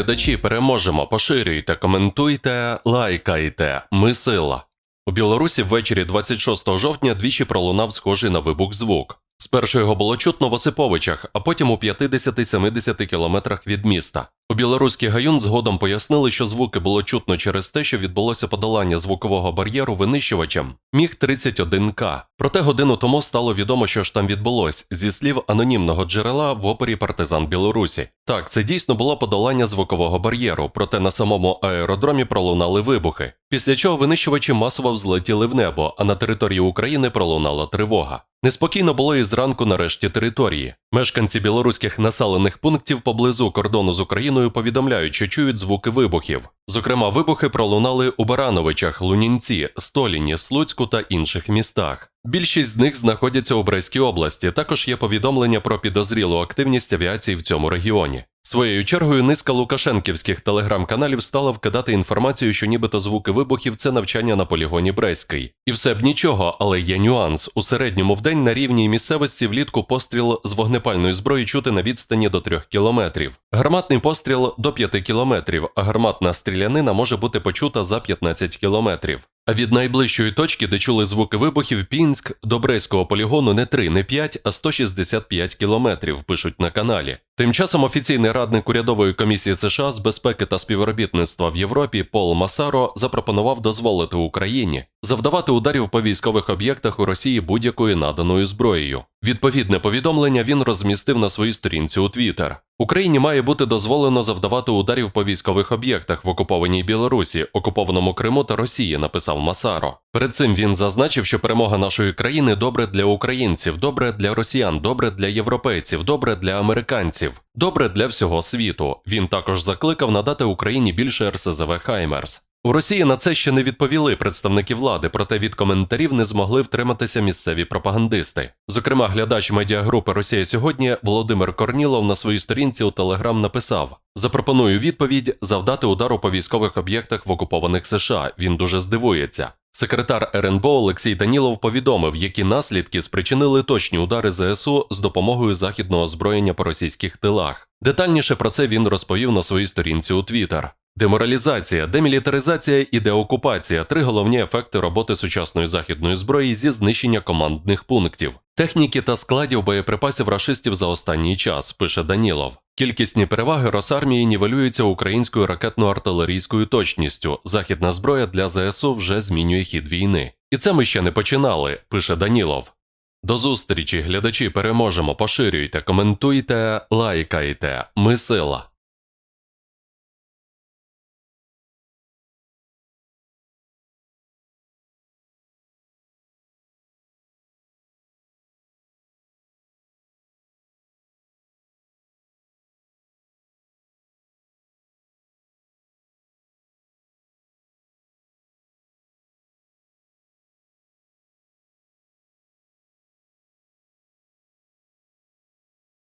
Глядачі переможемо, поширюйте, коментуйте, лайкайте. Ми сила. У Білорусі ввечері 26 жовтня двічі пролунав схожий на вибух звук. Спершу його було чутно в Осиповичах, а потім у 50-70 кілометрах від міста. У білоруський гаюн згодом пояснили, що звуки було чутно через те, що відбулося подолання звукового бар'єру винищувачем міг 31 к Проте годину тому стало відомо, що ж там відбулось, зі слів анонімного джерела в опері Партизан Білорусі. Так, це дійсно було подолання звукового бар'єру, проте на самому аеродромі пролунали вибухи. Після чого винищувачі масово взлетіли в небо, а на території України пролунала тривога. Неспокійно було і зранку на решті території. Мешканці білоруських населених пунктів поблизу кордону з Україною повідомляють, що чують звуки вибухів. Зокрема, вибухи пролунали у Барановичах, Лунінці, Століні, Слуцьку та інших містах. Більшість з них знаходяться у Брестській області. Також є повідомлення про підозрілу активність авіації в цьому регіоні. Своєю чергою низка лукашенківських телеграм-каналів стала вкидати інформацію, що нібито звуки вибухів це навчання на полігоні Брестський. І все б нічого, але є нюанс. У середньому в день на рівній місцевості влітку постріл з вогнепальної зброї чути на відстані до 3 кілометрів. Гарматний постріл до 5 кілометрів, а гарматна стрілянина може бути почута за 15 кілометрів. Від найближчої точки, де чули звуки вибухів, Пінськ до Брейського полігону не 3, не 5, а 165 кілометрів, пишуть на каналі. Тим часом офіційний радник урядової комісії США з безпеки та співробітництва в Європі Пол Масаро запропонував дозволити Україні завдавати ударів по військових об'єктах у Росії будь-якою наданою зброєю. Відповідне повідомлення він розмістив на своїй сторінці у Твіттер. Україні має бути дозволено завдавати ударів по військових об'єктах в окупованій Білорусі, окупованому Криму та Росії, написав Масаро. Перед цим він зазначив, що перемога нашої країни добре для українців, добре для росіян, добре для європейців, добре для американців, добре для всього світу. Він також закликав надати Україні більше РСЗВ Хаймерс. У Росії на це ще не відповіли представники влади, проте від коментарів не змогли втриматися місцеві пропагандисти. Зокрема, глядач медіагрупи Росія сьогодні Володимир Корнілов на своїй сторінці у Телеграм написав: Запропоную відповідь завдати удару по військових об'єктах в окупованих США. Він дуже здивується. Секретар РНБО Олексій Данілов повідомив, які наслідки спричинили точні удари ЗСУ з допомогою західного озброєння по російських тилах. Детальніше про це він розповів на своїй сторінці у Твіттер. Деморалізація, демілітаризація і деокупація три головні ефекти роботи сучасної західної зброї зі знищення командних пунктів, техніки та складів боєприпасів рашистів за останній час, пише Данілов. Кількісні переваги Росармії нівелюються українською ракетно-артилерійською точністю. Західна зброя для ЗСУ вже змінює хід війни. І це ми ще не починали, пише Данілов. До зустрічі, глядачі, переможемо, поширюйте, коментуйте, лайкайте. Ми сила.